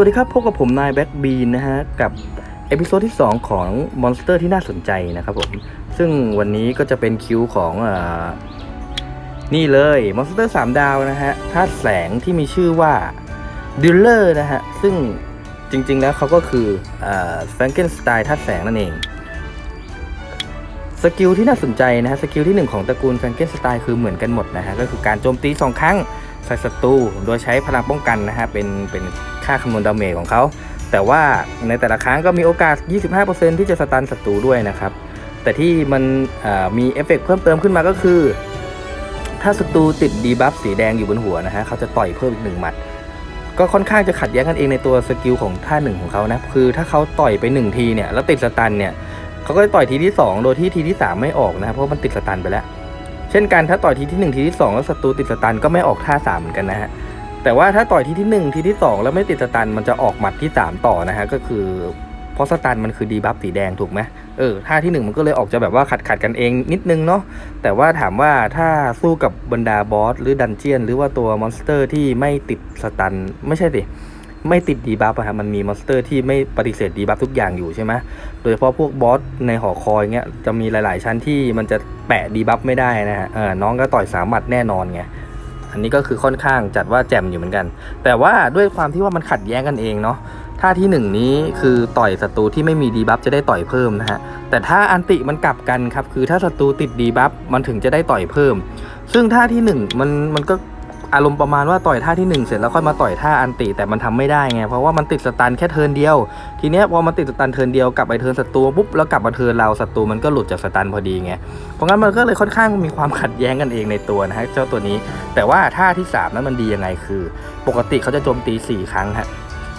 วัสดีครับพบกับผมนายแบ็กบีนนะฮะกับเอพิโซดที่ 2 ของมอนสเตอร์ที่น่าสนใจนะครับผม ซึ่งวันนี้ก็จะเป็นคิวของอนี่เลยมอนสเตอร์3ดาวนะฮะธาตุแสงที่มีชื่อว่าดิลเลอร์นะฮะ ซึ่งจริงๆแล้วเขาก็คือแฟรงเกนสไตล์ธาตุแสงนั่นเอง สกิลที่น่าสนใจนะฮะสกิลที่ 1 ของตระกูลแฟรงเกนสไตล์คือเหมือนกันหมดนะฮะก็คือการโจมตี 2 ครั้งใส่ศัตรูโดยใช้พลังป้องกันนะฮะเป็นเป็นค่าคำนวณดาเมจของเขาแต่ว่าในแต่ละครั้งก็มีโอกาส 25%ที่จะสตันศัตรูด้วยนะครับ แต่ที่มันมีเอฟเฟกต์เพิ่มเติมขึ้นมาก็คือ ถ้าศัตรูติดดีบัฟสีแดงอยู่บนหัวนะฮะเขาจะต่อยเพิ่มอีกหนึ่งหมัด ก็ค่อนข้างจะขัดแย้งกันเองในตัวสกิลของท่าหนึ่งของเขานะคือถ้าเขาต่อยไปหนึ่งทีเนี่ยแล้วติดสตันเนี่ย เขาก็จะต่อยทีที่สองโดยที่ทีที่สามไม่ออกนะครับเพราะมันติดสตันไปแล้ว เช่นกันถ้าต่อยทีที่ 1 ทีที่ 2 แล้วศัตรูติดสตันก็ไม่ออกท่า3เหมือนกันนะฮะแต่ว่าถ้าต่อยทีที่ 1 ทีที่ 2 แล้วไม่ติดสตันมันจะออกหมัดที่ 3 ต่อนะฮะก็คือเพราะสตันมันคือดีบัฟสีแดงถูกไหมเออท่าที่ 1 มันก็เลยออกจะแบบว่าขัดขัดกันเองนิดนึงเนาะแต่ว่าถามว่าถ้าสู้กับบรรดาบอสหรือดันเจียน หรือว่าตัวมอนสเตอร์ที่ไม่ติดสตัน ไม่ใช่สิ ไม่ติดดีบัฟอะฮะมันมีมอนสเตอร์ที่ไม่ปฏิเสธดีบัฟทุกอย่างอยู่ใช่ไหมโดยเฉพาะพวกบอสในหอคอยเงี้ยจะมีหลาย ๆ ชั้นที่มันจะแปะดีบัฟไม่ได้นะฮะเออน้องก็ต่อยสามหมัดแน่นอนไงอันนี้ก็คือค่อนข้างจัดว่าแจ่มอยู่เหมือนกัน แต่ว่าด้วยความที่ว่ามันขัดแย้งกันเองเนาะท่าที่หนึ่งนี้คือต่อยศัตรูที่ไม่มีดีบัฟจะได้ต่อยเพิ่มนะฮะแต่ถ้าอันติมันกลับกันครับคือถ้าศัตรูติดดีบัฟมันถึงจะได้ต่อยเพิ่ม ซึ่งท่าที่หนึ่งมันมันก็ อารมณ์ประมาณว่าต่อยท่าที่หนึ่งเสร็จแล้วค่อยมาต่อยท่าอันติแต่มันทำไม่ได้ไงเพราะว่ามันติดสตันแค่เทินเดียว ทีเนี้ยพอมันติดสตันเทินเดียวกลับไปเทินศัตรูปุ๊บแล้วกลับมาเทินเราศัตรูมันก็หลุดจากสตันพอดีไงเพราะงั้นมันก็เลยค่อนข้างมีความขัดแย้งกันเองในตัวนะฮะเจ้าตัวนี้ แต่ว่าท่าที่ 3 นั้นมันดียังไงคือ ปกติเขาจะโจมตี 4 ครั้งฮะ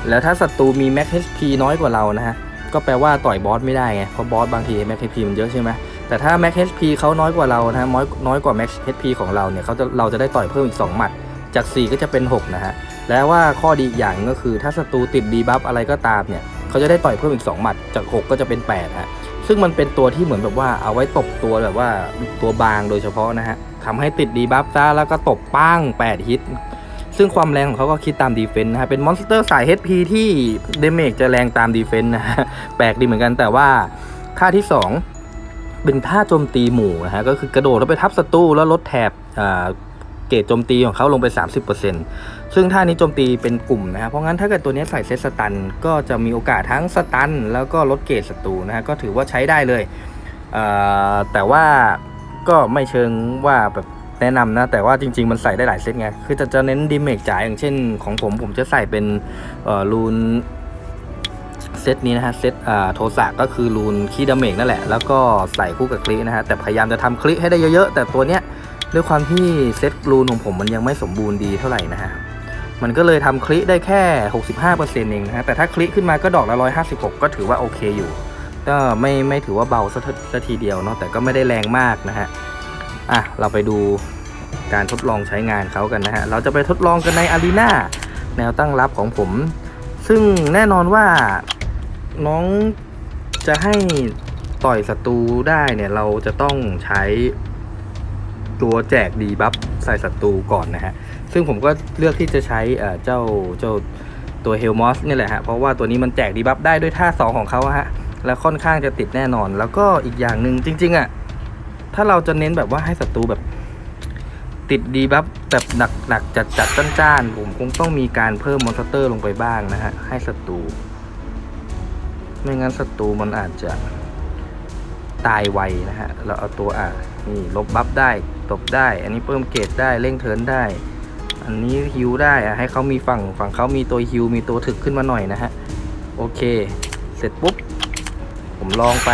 แล้วถ้าศัตรูมีแม็ก HP น้อยกว่าเรานะฮะก็แปลว่าต่อยบอสไม่ได้ไงเพราะบอสบางทีแม็ก HP มันเยอะใช่ไหม แต่ถ้าแม็ก HP เขาน้อยกว่าเรานะฮะน้อยน้อยกว่าแม็ก HP ของเราเนี่ยเขาจะเราจะได้ต่อยเพิ่มอีก 2 หมัด จาก 4 ก็จะเป็น 6 นะฮะ แล้วว่าข้อดีอย่างก็คือถ้าศัตรูติดดีบัฟอะไรก็ตามเนี่ยเขาจะได้ต่อยเพิ่มอีก 2 หมัด จาก 6 ก็จะเป็น 8 ฮะ ซึ่งมันเป็นตัวที่เหมือนแบบว่าเอาไว้ตบตัวแบบว่าตัวบางโดยเฉพาะนะฮะทำให้ติดดีบัฟซะแล้วก็ตบป้าง 8 ฮิตซึ่งความแรงของเขาก็คิดตามดีเฟนต์นะฮะ เป็นมอนสเตอร์สาย HP ที่เดเมจจะแรงตามดีเฟนต์นะฮะ แปลกดีเหมือนกันแต่ว่าท่าที่ 2 เป็นท่าโจมตีหมู่นะฮะก็คือกระโดดแล้วไปทับศัตรูแล้วลดแถบเกรดโจมตีของเขาลงไป 30%ซึ่งท่านี้โจมตีเป็นกลุ่มนะฮะเพราะงั้นถ้าเกิดตัวนี้ใส่เซตสตัน ก็จะมีโอกาสทั้งสตัน แล้วก็ลดเกรดศัตรูนะฮะก็ถือว่าใช้ได้เลยเแต่ว่าก็ไม่เชิงว่าแบบแนะนำนะ แต่ว่าจริง ๆ มันใส่ได้หลายเซตไง คือจะจะเน้นดิเมจจ่ายอย่างเช่นของผมผมจะใส่เป็นเอ่อรูน ซตนี้นะฮะเซตโทสะก็คือรูนคีดาเมกนั่นแหละ แล้วก็ใส่คู่กับคลินะฮะแต่พยายามจะทำคลิให้ได้เยอะๆ แต่ตัวเนี้ยด้วยความที่เซตรูนของผมมันยังไม่สมบูรณ์ดีเท่าไหร่นะฮะมันก็เลยทำคลิได้แค่ 65%เองนะฮะแต่ถ้าคลิขึ้นมาก็ดอกละ 156 ก็ถือว่าโอเคอยู่ ก็ไม่ไม่ถือว่าเบาสักทีเดียวเนาะแต่ก็ไม่ได้แรงมากนะฮะอะเราไปดูการทดลองใช้งานเขากันนะฮะเราจะไปทดลองกันในอารีนาแนวตั้งรับของผมซึ่งแน่นอนว่า น้องจะให้ต่อยศัตรูได้เนี่ยเราจะต้องใช้ตัวแจกดีบัฟใส่ศัตรูก่อนนะฮะ ซึ่งผมก็เลือกที่จะใช้เจ้าเจ้าตัวเฮลมอสนี่แหละฮะ เพราะว่าตัวนี้มันแจกดีบัฟได้ด้วยท่า 2 ของเขาฮะ แล้วค่อนข้างจะติดแน่นอน แล้วก็อีกอย่างหนึ่งจริง ๆอะ่ะ ถ้าเราจะเน้นแบบว่าให้ศัตรูแบบติดดีบัฟแบบหนักๆจัดจัดๆจ้านๆผมคงต้องมีการเพิ่มมอนสเตอร์ลงไปบ้างนะฮะให้ศัตรู ไม่งั้นศัตรูมันอาจจะตายไวนะฮะ เราเอาตัวอะนี่ลบบัฟได้ตบได้ อันนี้เพิ่มเกรดได้เร่งเทินได้ อันนี้ฮิวได้อะให้เขามีฝั่งฝั่งเขามีตัวฮิวมีตัวถึกขึ้นมาหน่อยนะฮะ โอเค เสร็จปุ๊บ ผมลองไป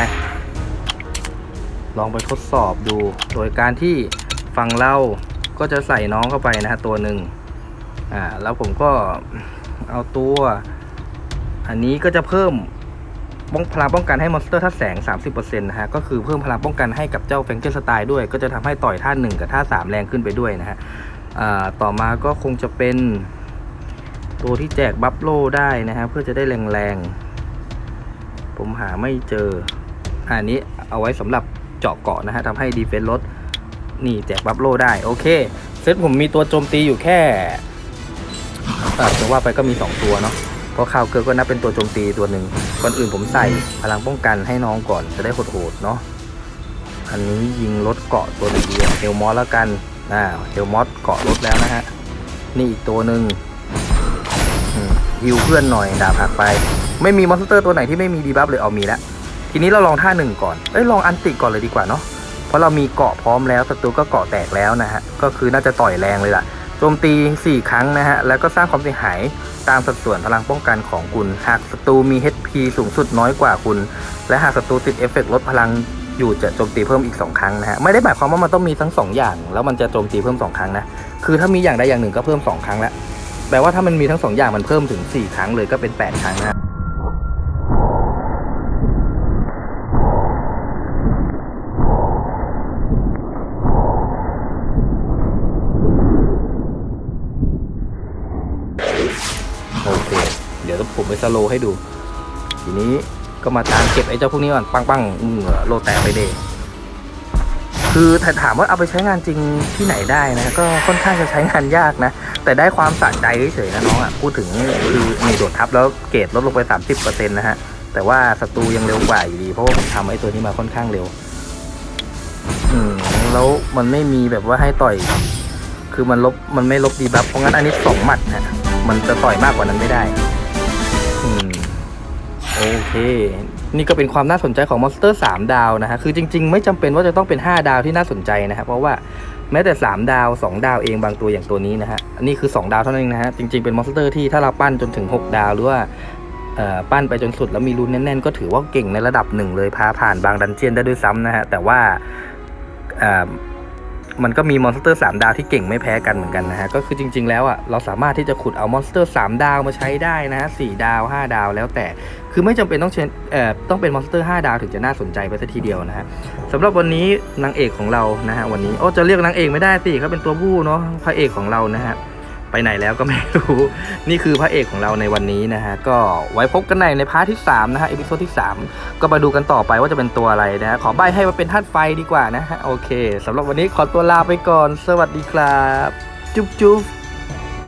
ลองไปทดสอบดู โดยการที่ฝั่งเราก็จะใส่น้องเข้าไปนะฮะตัวหนึ่งอ่าแล้วผมก็เอาตัว อันนี้ก็จะเพิ่ม ป้องพลังป้องกันให้มอนสเตอร์ท่าแสง 30%นะฮะ ก็คือเพิ่มพลังป้องกันให้กับเจ้าแฟงเกอร์สไตล์ด้วย ก็จะทำให้ต่อยท่า1กับท่า3แรงขึ้นไปด้วยนะฮะต่อมาก็คงจะเป็นตัวที่แจกบัฟโลได้นะฮะ เพื่อจะได้แรงๆ ผมหาไม่เจอ อันนี้เอาไว้สำหรับเจาะเกาะนะฮะทำให้ดีเฟนส์ลดนี่แจกบัฟโลได้ โอเค เซตผมมีตัวโจมตีอยู่แค่อ่ว่าไปก็มี 2 ตัวเนาะ เพราะคาวเกิร์ก็นับเป็นตัวโจมตีตัวหนึ่งก่อนอื่นผมใส่พลังป้องกันให้น้องก่อนจะได้โหดๆเนาะอันนี้ยิงรถเกาะตัวหนึ่งเดียวเฮลมอสแล้วกันอ่าเฮลมอสเกาะรถแล้วนะฮะนี่อีกตัวหนึ่งฮิวเพื่อนหน่อยดาบหักไป ไม่มีมอนสเตอร์ตัวไหนที่ไม่มีดีบัฟเลยเอามีแล้วทีนี้เราลองท่าหนึ่งก่อนเอ้ยลองอันติก่อนเลยดีกว่าเนาะเพราะเรามีเกาะพร้อมแล้วศัตรูก็เกาะแตกแล้วนะฮะก็คือน่าจะต่อยแรงเลยล่ะ โจมตี 4 ครั้งนะฮะ แล้วก็สร้างความเสียหายตามสัดส่วนพลังป้องกันของคุณ หากศัตรูมี HP สูงสุดน้อยกว่าคุณ และหากศัตรูติดเอฟเฟกต์ลดพลังอยู่จะโจมตีเพิ่มอีก 2 ครั้งนะฮะ ไม่ได้หมายความว่ามันต้องมีทั้ง 2 อย่าง แล้วมันจะโจมตีเพิ่ม 2 ครั้งนะ คือถ้ามีอย่างใดอย่างหนึ่งก็เพิ่ม 2 ครั้งแล้วแปลว่าถ้ามันมีทั้ง 2 อย่างมันเพิ่มถึง 4 ครั้งเลยก็เป็น 8 ครั้งนะ สโลให้ดู ทีนี้ก็มาตามเก็บไอ้เจ้าพวกนี้ก่อนปังปังโลแตกไปเดคือถ้าถามว่าเอาไปใช้งานจริงที่ไหนได้นะ ก็ค่อนข้างจะใช้งานยากนะ แต่ได้ความสะใจเฉยๆนะน้องอะพูดถึงคือนี่โดดทับแล้วเกรดลดลงไป 30%นะฮะ แต่ว่าศัตรูยังเร็วกว่าอยู่ดี เพราะว่าผมทำไอ้ตัวนี้มาค่อนข้างเร็ว อืมแล้วมันไม่มีแบบว่าให้ต่อย คือมันลบมันไม่ลบดีบัฟเพราะงั้นอันนี้สองหมัดฮะมันจะต่อยมากกว่านั้นไม่ได้ โอเค นี่ก็เป็นความน่าสนใจของมอนสเตอร์ 3 ดาวนะฮะ คือจริง ๆ ไม่จำเป็นว่าจะต้องเป็น 5 ดาวที่น่าสนใจนะฮะเพราะว่าแม้แต่ 3 ดาว 2 ดาวเองบางตัวอย่างตัวนี้นะฮะ อันนี้คือ 2 ดาวเท่านั้นนะฮะ จริง ๆ เป็นมอนสเตอร์ที่ถ้าเราปั้นจนถึง 6 ดาวหรือว่าปั้นไปจนสุดแล้วมีรูนแน่นๆ ก็ถือว่าเก่งในระดับหนึ่งเลยพาผ่านบางดันเจียนได้ด้วยซ้ำนะฮะ แต่ว่า มันก็มีมอนสเตอร์ 3 ดาวที่เก่งไม่แพ้กันเหมือนกันนะฮะ ก็คือจริง ๆ แล้วอะเราสามารถที่จะขุดเอามอนสเตอร์ 3 ดาวมาใช้ได้นะฮะ4ดาว 5 ดาวแล้วแต่ คือไม่จำเป็นต้องเชนเอ่อต้องเป็นมอนสเตอร์ 5 ดาวถึงจะน่าสนใจไปสัทีเดียวนะฮะสำหรับวันนี้นางเอกของเรานะฮะวันนี้โอ้จะเรียกนางเอกไม่ได้สิเขาเป็นตัวผู้เนาะพระเอกของเรานะฮะ ไปไหนแล้วก็ไม่รู้ นี่คือพระเอกของเราในวันนี้นะฮะ ก็ไว้พบกันในในพาร์ทที่ 3 นะฮะเอพิโซดที่ 3 ก็มาดูกันต่อไปว่าจะเป็นตัวอะไรนะฮะ ขอใบให้มาเป็นธาตุไฟดีกว่านะฮะ โอเคสำหรับวันนี้ขอตัวลาไปก่อน สวัสดีครับ จุ๊บจุ๊บ